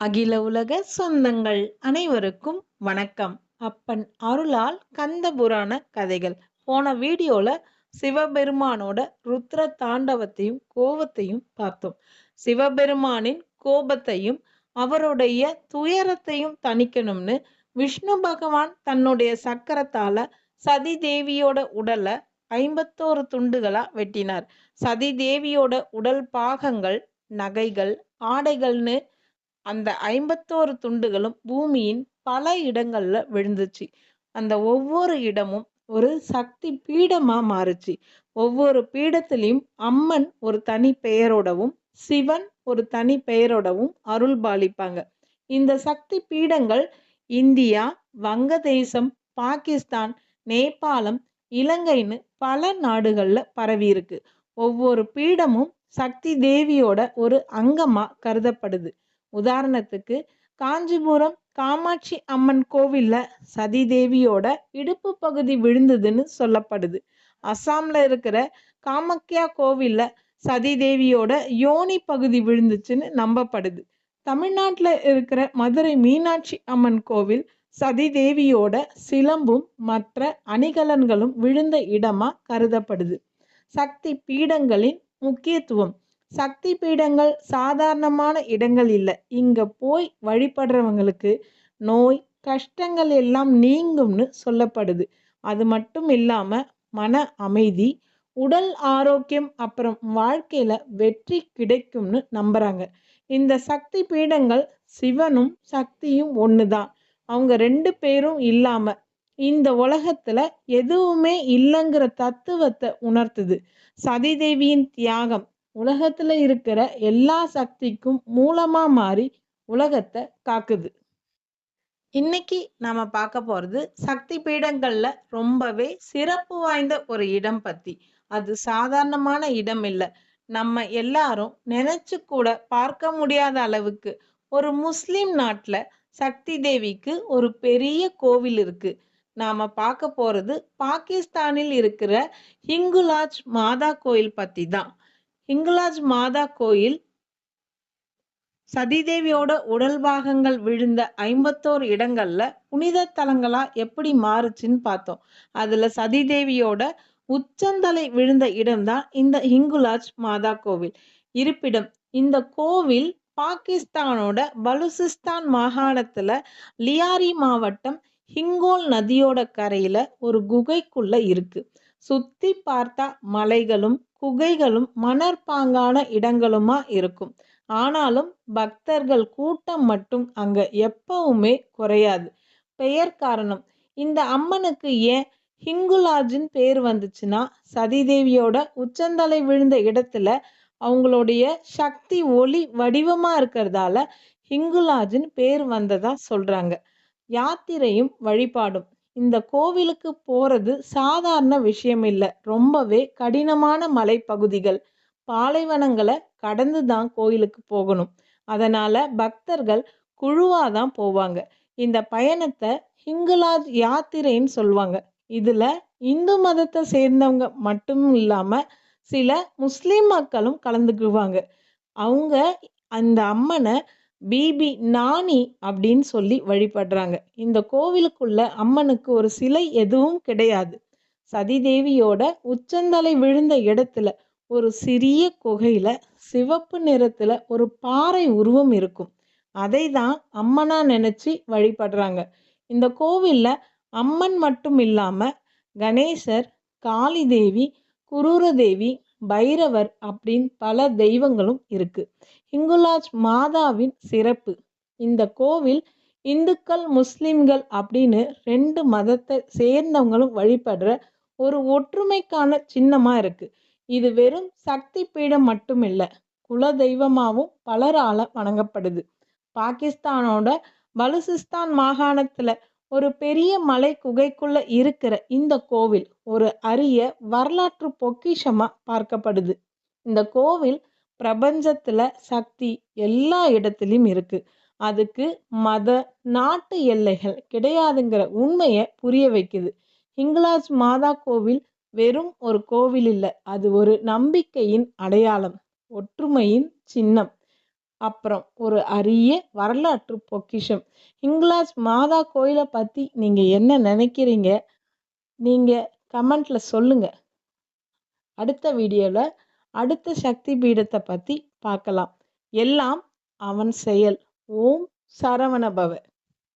அகில உலக சொந்தங்கள் அனைவருக்கும் வணக்கம். அப்பன் அருளால் கந்த புராண கதைகள். போன வீடியோல சிவபெருமானோட ருத்ர தாண்டவத்தையும் கோபத்தையும் பார்த்தோம். சிவபெருமானின் கோபத்தையும் அவருடைய துயரத்தையும் தணிக்கணும்னு விஷ்ணு பகவான் தன்னுடைய சக்கரத்தால சதி தேவியோட உடலை ஐம்பத்தோரு துண்டுகளா வெட்டினார். சதி தேவியோட உடல் பாகங்கள் நகைகள் ஆடைகள்னு அந்த ஐம்பத்தோரு துண்டுகளும் பூமியின் பல இடங்கள்ல விழுந்துச்சு. அந்த ஒவ்வொரு இடமும் ஒரு சக்தி பீடமா மாறுச்சு. ஒவ்வொரு பீடத்திலையும் அம்மன் ஒரு தனி பெயரோடவும் சிவன் ஒரு தனி பெயரோடவும் அருள் பாலிப்பாங்க. இந்த சக்தி பீடங்கள் இந்தியா வங்கதேசம் பாகிஸ்தான் நேபாளம் இலங்கைன்னு பல நாடுகள்ல பரவி இருக்கு. ஒவ்வொரு பீடமும் சக்தி தேவியோட ஒரு அங்கமா கருதப்படுது. உதாரணத்துக்கு காஞ்சிபுரம் காமாட்சி அம்மன் கோவில்ல சதி தேவியோட இடுப்பு பகுதி விழுந்ததுன்னு சொல்லப்படுது. அஸ்ஸாம்ல இருக்கிற காமக்கியா கோவில்ல சதி தேவியோட யோனி பகுதி விழுந்துச்சுன்னு நம்பப்படுது. தமிழ்நாட்டில் இருக்கிற மதுரை மீனாட்சி அம்மன் கோவில் சதி தேவியோட சிலம்பும் மற்ற அணிகலன்களும் விழுந்த இடமா கருதப்படுது. சக்தி பீடங்களின் முக்கியத்துவம் சக்தி பீடங்கள் சாதாரணமான இடங்கள் இல்லை. இங்க போய் வழிபடுறவங்களுக்கு நோய் கஷ்டங்கள் எல்லாம் நீங்கும்னு சொல்லப்படுது. அது மட்டும் இல்லாம மன அமைதி உடல் ஆரோக்கியம் அப்புறம் வாழ்க்கையில வெற்றி கிடைக்கும்னு நம்புறாங்க. இந்த சக்தி பீடங்கள் சிவனும் சக்தியும் ஒண்ணுதான். அவங்க ரெண்டு பேரும் இல்லாம இந்த உலகத்துல எதுவுமே இல்லைங்கிற தத்துவத்தை உணர்த்துது. சதிதேவியின் தியாகம் உலகத்துல இருக்கிற எல்லா சக்திக்கும் மூலமா மாறி உலகத்தை காக்குது. இன்னைக்கு நாம பார்க்க போறது சக்தி பீடங்கள்ல ரொம்பவே சிறப்பு வாய்ந்த ஒரு இடம் பத்தி. அது சாதாரணமான இடம் இல்லை. நம்ம எல்லாரும் நினைச்சு கூட பார்க்க முடியாத அளவுக்கு ஒரு முஸ்லிம் நாட்டில் சக்தி தேவிக்கு ஒரு பெரிய கோவில் இருக்கு. நாம பார்க்க போறது பாகிஸ்தானில் இருக்கிற ஹிங்குலாஜ் மாதா கோயில் பத்தி தான் ஹிங்கலாஜ் மாதா கோயில் சதிதேவியோட உடல் பாகங்கள் விழுந்த ஐம்பத்தோரு இடங்கள்ல புனித தலங்களா எப்படி மாறுச்சுன்னு பார்த்தோம். அதுல சதிதேவியோட உச்சந்தலை விழுந்த இடம்தான் இந்த ஹிங்குலாஜ் மாதா கோவில். இருப்பிடம் இந்த கோவில் பாகிஸ்தானோட பலுசிஸ்தான் மாகாணத்துல லியாரி மாவட்டம் ஹிங்கோல் நதியோட கரையில ஒரு குகைக்குள்ள இருக்கு. சுத்தி பார்த்தா மலைகளும் குகைகளும் மணற்பாங்கான இடங்களுமா இருக்கும். ஆனாலும் பக்தர்கள் கூட்டம் மட்டும் அங்க எப்பவுமே குறையாது. பெயர் காரணம் இந்த அம்மனுக்கு ஏன் ஹிங்குலாஜின் பேர் வந்துச்சுன்னா சதிதேவியோட உச்சந்தலை விழுந்த இடத்துல அவங்களுடைய சக்தி ஒளி வடிவமா இருக்கிறதால ஹிங்குலாஜின் பேர் வந்ததா சொல்றாங்க. யாத்திரையும் வழிபாடும். இந்த கோவிலுக்கு போறது சாதாரண விஷயம் இல்லை. ரொம்பவே கடினமான மலைப்பகுதிகள். பாலைவனங்களை கடந்து தான் கோயிலுக்கு போகணும். அதனால பக்தர்கள் குழுவாக தான் போவாங்க. இந்த பயணத்தை ஹிங்குலாஜ் யாத்திரைன்னு சொல்லுவாங்க. இதுல இந்து மதத்தை சேர்ந்தவங்க மட்டும் இல்லாம சில முஸ்லீம் மக்களும் கலந்துக்குவாங்க. அவங்க அந்த அம்மனை பிபி நாணி அப்படின்னு சொல்லி வழிபடுறாங்க. இந்த கோவிலுக்குள்ள அம்மனுக்கு ஒரு சிலை எதுவும் கிடையாது. சதிதேவியோட உச்சந்தலை விழுந்த இடத்துல ஒரு சிறிய குகையில சிவப்பு நிறத்துல ஒரு பாறை உருவம் இருக்கும். அதை தான் அம்மனா நினைச்சு வழிபடுறாங்க. இந்த கோவில்ல அம்மன் மட்டும் இல்லாம கணேசர் காளி தேவி குரூரதேவி பைரவர் அப்படின்னு பல தெய்வங்களும் இருக்கு. ஹிங்குலாஜ் மாதாவின் சிறப்பு. இந்த கோவில் இந்துக்கள் முஸ்லிம்கள் அப்படின்னு ரெண்டு மதத்தை சேர்ந்தவங்களும் வழிபடுற ஒரு ஒற்றுமைக்கான சின்னமா இருக்கு. இது வெறும் சக்தி பீடம் மட்டும் இல்லை குல தெய்வமாகவும் பலரால வணங்கப்படுது. பாகிஸ்தானோட பலுசிஸ்தான் மாகாணத்துல ஒரு பெரிய மலை குகைக்குள்ள இருக்கிற இந்த கோவில் ஒரு அரிய வரலாற்று பொக்கிஷமா பார்க்கப்படுது. இந்த கோவில் பிரபஞ்சத்துல சக்தி எல்லா இடத்துலையும் இருக்கு. அதுக்கு மத நாட்டு எல்லைகள் கிடையாதுங்கிற உண்மையை புரிய வைக்குது. ஹிங்கலாஜ் மாதா கோவில் வெறும் ஒரு கோவில் இல்லை அது ஒரு நம்பிக்கையின் அடையாளம் ஒற்றுமையின் சின்னம். அப்புறம் ஒரு அரிய வரலாற்று பொக்கிஷம். இங்கிலாஸ் மாதா கோயிலை பற்றி நீங்கள் என்ன நினைக்கிறீங்க? நீங்கள் கமெண்ட்டில் சொல்லுங்கள் அடுத்த வீடியோவில் அடுத்த சக்தி பீடத்தை பற்றி பார்க்கலாம். எல்லாம் அவன் செயல். ஓம் சரவணபவ.